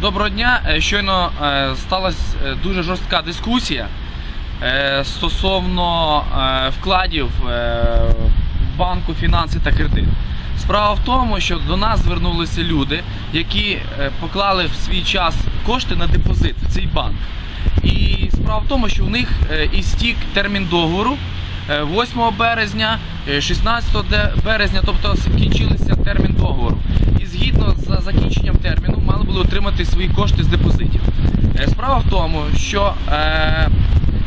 Доброго дня. Е, Щойно е, сталася е, дуже жорстка дискусія стосовно вкладів банку фінанси та кредит. Справа в тому, що до нас звернулися люди, які поклали в свій час кошти на депозит в цей банк. І справа в тому, що у них істік термін договору е, 8 березня, е, 16 березня, тобто закінчилися термін договору. І згідно з закінченням були отримати свої кошти з депозитів. Е, Справа в тому, що е,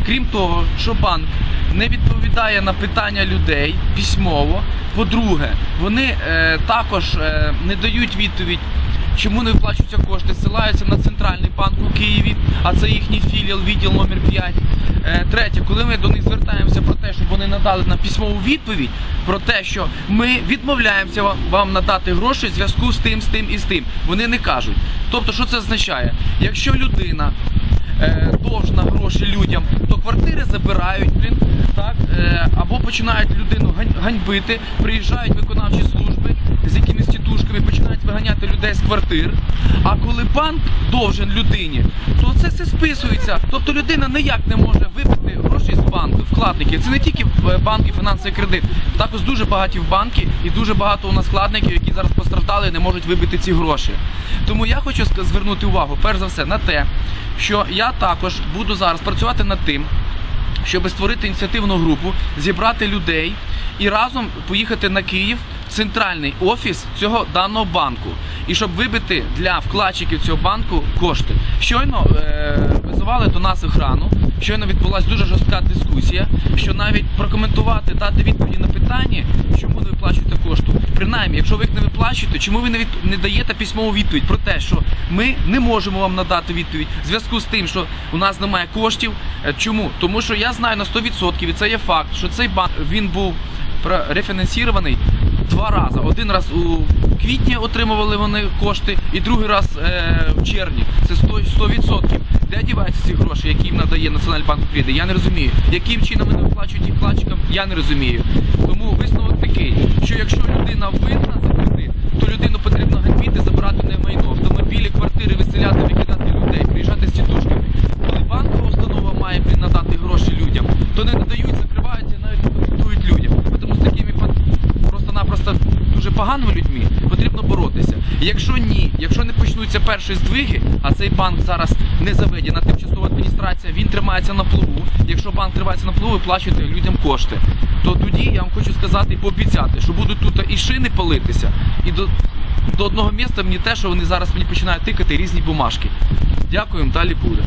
крім того, що банк не відповідає на питання людей письмово. По-друге, вони е, також е, не дають відповідь. Чому не виплачуються кошти? Силаються на центральний банк у Києві, а це їхній філіал, відділ номер 5. Третє, коли ми до них звертаємося про те, щоб вони надали нам письмову відповідь про те, що ми відмовляємося вам- надати гроші в зв'язку з тим, з тим і з тим. Вони не кажуть. Тобто, що це означає? Якщо людина е, довжна гроші людям, то квартири забирають, блін, так, е, або починають людину гань- ганьбити, приїжджають виконавчі служби з якимись тітушками, починають виганяти людей з квартир. А коли банк довжен людині, то це все списується. Тобто людина ніяк не може вибити гроші з банку, вкладників. Це не тільки е, банки, фінансовий кредит. Також дуже багаті в банки і дуже багато у нас вкладників, які зараз постраждали і не можуть вибити ці гроші. Тому я хочу звернути увагу, перш за все, на те, що я також буду зараз працювати над тим, щоб створити ініціативну групу, зібрати людей і разом поїхати на Київ в центральний офіс цього даного банку, і щоб вибити для вкладчиків цього банку кошти. Щойно е, визивали до нас охрану. Щойно відбулася дуже жорстка дискусія, що навіть прокоментувати, дати відповіді на питання, чому не виплачуєте кошти. Принаймні, якщо ви їх не виплачуєте, чому ви не, від... не даєте письмову відповідь про те, що ми не можемо вам надати відповідь в зв'язку з тим, що у нас немає коштів. Е, Чому? Тому що я знаю на 100%, і це є факт, що цей банк він був рефінансірований два рази. Один раз у квітні отримували вони кошти, і другий раз е, в червні. Це 100%. 100%. Де діваються ці гроші, які їм надає Національний банк України? Я не розумію. Яким чином вони виплачують їх вкладчикам, я не розумію. Тому такий, що якщо людина винна за то людину потрібно ганьбити, забирати не майно, автомобілі, квартири, виселяти, викидати людей, приїжджати з тітушками. Коли банкова установа має блін, надати гроші людям, то не надають, закриваються, навіть не контактують людям. Тому з такими пот- просто-напросто дуже поганими людьми потрібно боротися. Якщо ні, якщо не почнуться перші здвиги, а цей банк зараз не заведена тимчасова адміністрація, він тримається на плаву. Якщо банк тримається на плаву, виплачуєте людям кошти. То тоді я вам хочу сказати і пообіцяти, що будуть тут і шини палитися, і до, до одного місця мені те, що вони зараз мені починають тикати різні бумажки. Дякую, далі буде.